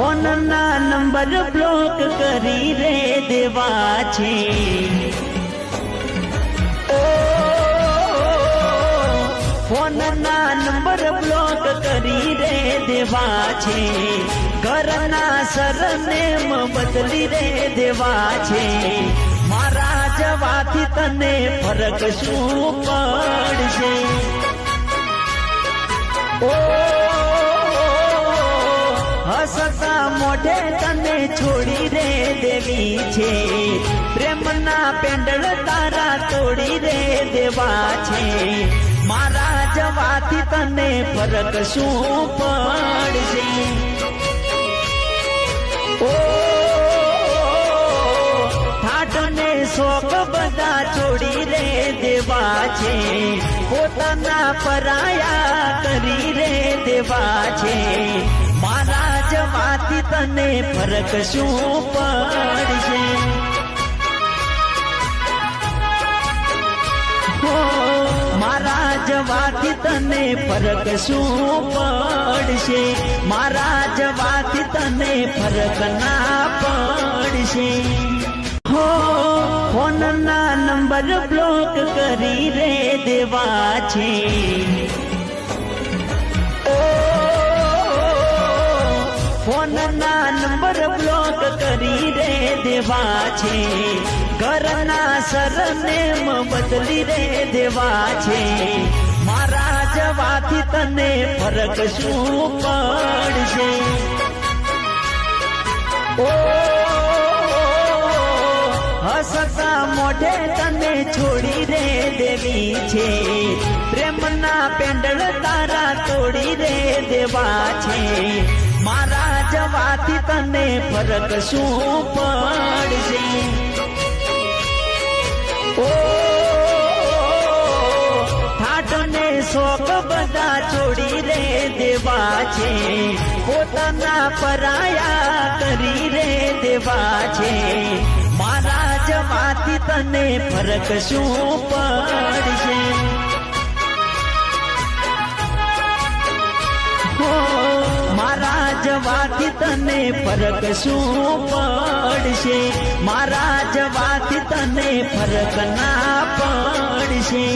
ફોનના number block કરી રે દેવા છે. ફોનના નંબર બ્લોક કરી રે દેવા છે. ઘરના સરને બદલી રે દેવા છે. મારા જવાથી તને ફરક શું પડશે? ઓ હસતા મોઢે તને છોડી રે દેવી છે. પ્રેમના પેન્ડલ તારા તોડી રે દેવા છે. મારા જવાથી તને ફરક શું પડશે? ઓ ઠાઠ શોખ બધા છોડી રે દેવા છે. પોતાના પરાયા કરી રે દેવા છે. મારા તને ફરક શું પડશે મારા જવાથી તને ફરક શું પડશે મારા જવાથી તને ફરક ના પડશે હો, ફોનના નંબર બ્લોક કરી રે દેવા છે. દેવા છે. ઘરના સરનેમ બદલી રે દેવા છે. મારા જવાથી તને ફરક શું પડશે? ઓ, હસતા મોઢે તને છોડી રે દેવી છે. પ્રેમના પેન્ડલ તારા તોડી રે દેવા છે. મારા જવાથી તને ફરક શું પડશે? ઓ ઠાઠ ને શોખ બધા છોડી રે દેવા છે. પોતાના પરાયા કરી રે દેવા છે. મારા જવાથી તને ફરક શું પડશે? જવાથી તને ફરક શું પડશે? મારા જવાથી તને ફરક ના પડશે.